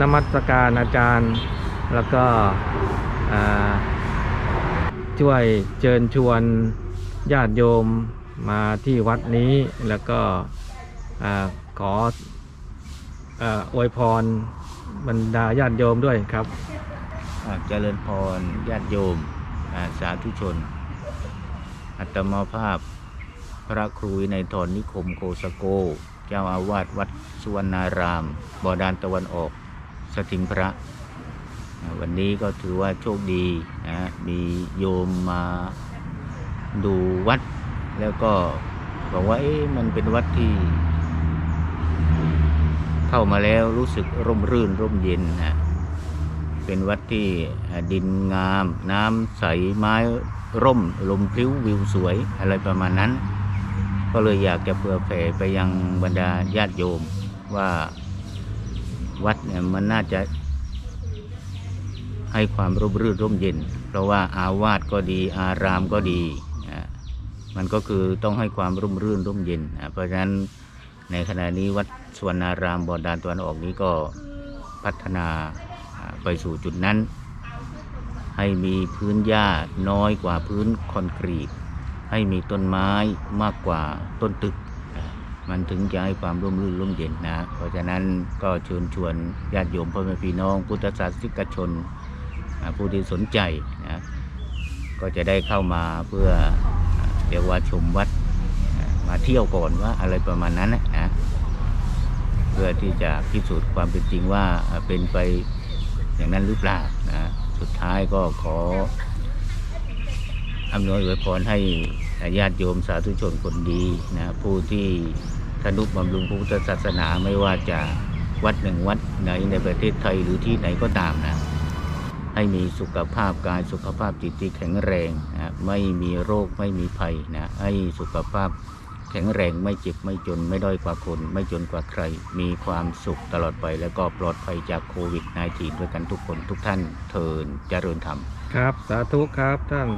นมัสการอาจารย์ แล้วก็ช่วยเชิญชวนญาติโยมมาที่วัดนี้แล้วก็อขออวยพรบรรดาญาติโยมด้วยครับเจริญพรญาติโยมสาธุชน อัตมาภาพพระครูวินัยทรนิคมโคสโก เจ้าอาวาสวัดสุวรรณารามบอดานตะวันออก สถิงพระ วันนี้ก็ถือว่าโชคดีนะมีโยมมาดูวัด แล้วก็บอกว่าเอ๊ะมันเป็นวัดที่เข้ามาแล้วรู้สึกร่มรื่นร่มเย็นนะเป็นวัดที่ดินงาม น้ำใสไม้ร่มลมพลิ้ววิวสวยอะไรประมาณนั้น ก็เลยอยากจะเผื่อแผ่ไปยังบรรดาญาติโยมว่าวัดเนี่ยมันน่าจะให้ความร่มรื่นร่มเย็น เพราะว่าอาวาสก็ดีอารามก็ดีอ่ามันก็คือต้องให้ความร่มรื่นร่มเย็น เพราะฉะนั้นในขณะนี้วัดสวนารามบอดานตะวันออกนี้ก็พัฒนาไปสู่จุดนั้น ให้มีพื้นหญ้าน้อยกว่าพื้นคอนกรีต ให้มีต้นไม้มากกว่าต้นตึก มันถึงจะให้ความร่มรื่นร่มเย็นนะ เพราะฉะนั้นก็เชิญชวนญาติโยมพ่อแม่พี่น้อง พุทธศาสนิกชนผู้ที่สนใจนะก็จะได้เข้ามาเพื่อเรียกว่าชมวัดมาเที่ยวก่อนว่าอะไรประมาณนั้นนะเพื่อที่จะพิสูจน์ความเป็นจริงว่าเอ่อเป็นไปอย่างนั้นหรือเปล่านะสุดท้ายก็ขอ อำนวยอวยพรให้ญาติโยมสาธุชนคนดีนะผู้ที่ทนุบำรุงพระพุทธศาสนาไม่ว่าจะวัดหนึ่งวัดไหนในประเทศไทยหรือที่ไหนก็ตามนะให้มีสุขภาพกายสุขภาพจิตที่แข็งแรงนะไม่มีโรคไม่มีภัยนะให้สุขภาพแข็งแรงไม่เจ็บไม่จนไม่ด้อยกว่าคน ไม่จนกว่าใคร มีความสุขตลอดไป แล้วก็ปลอดภัยจากโควิด -19 ด้วยกันทุกคนทุกท่านเทินเจริญธรรม ครับ สาธุครับท่าน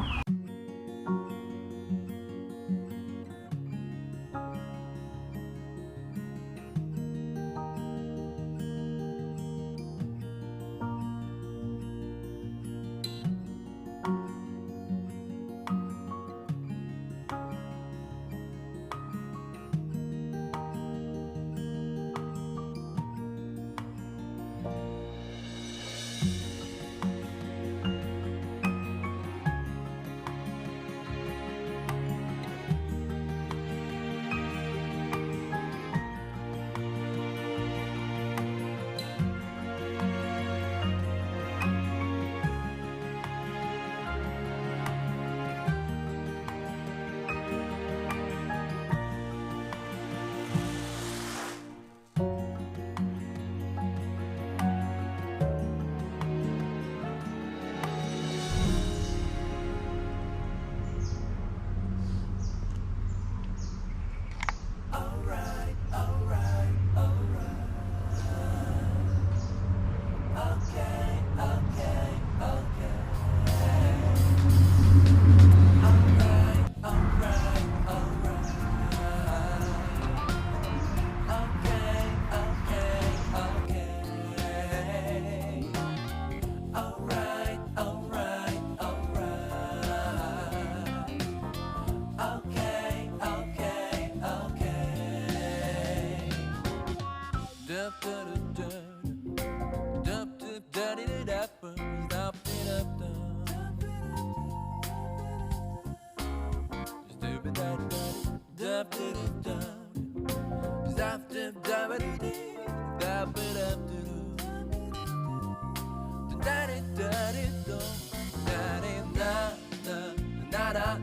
na,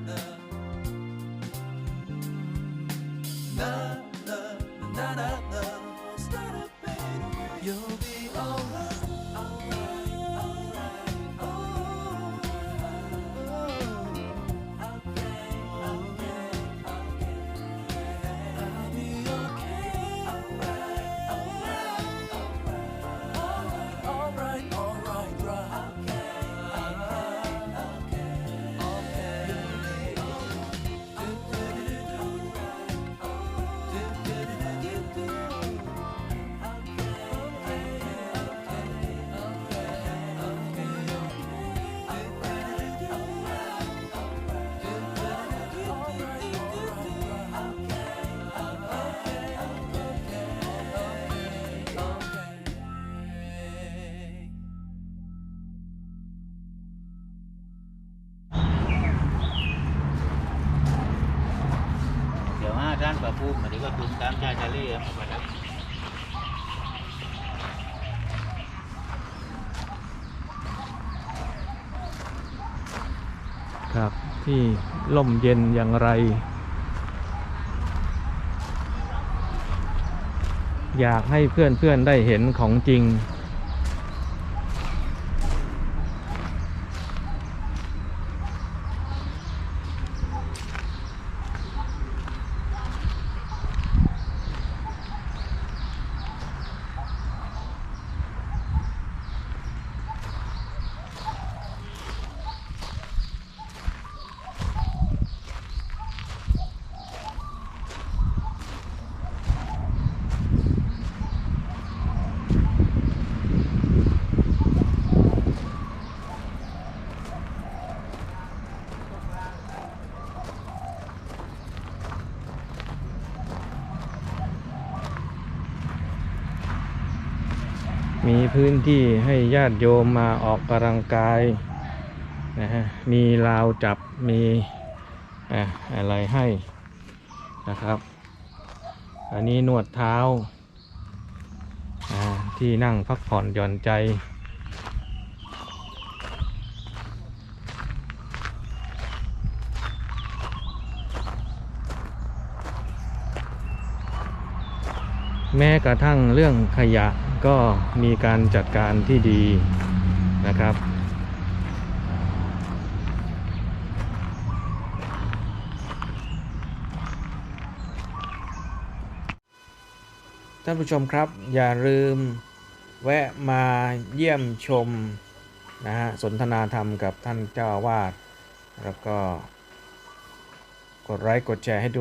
na, ด้านประพุ่มอันนี้ก็ตุนตามชายทะเลครับประดับครับที่ล่มเย็นอย่างไร อยากให้เพื่อนๆได้เห็นของจริง มีพื้นที่ให้ญาติโยมมาออกกำลังกายนะฮะมีราวจับมีอะอะไรให้นะครับ อันนี้นวดเท้าอ่าที่นั่งพักผ่อนหย่อนใจแม้กระทั่งเรื่องขยะ ก็มีการจัดการที่ดีนะครับ ท่านผู้ชมครับ อย่าลืมแวะมาเยี่ยมชมนะฮะสนทนาธรรมกับท่านเจ้าอาวาส แล้วก็กดไลค์กดแชร์ให้ด้วย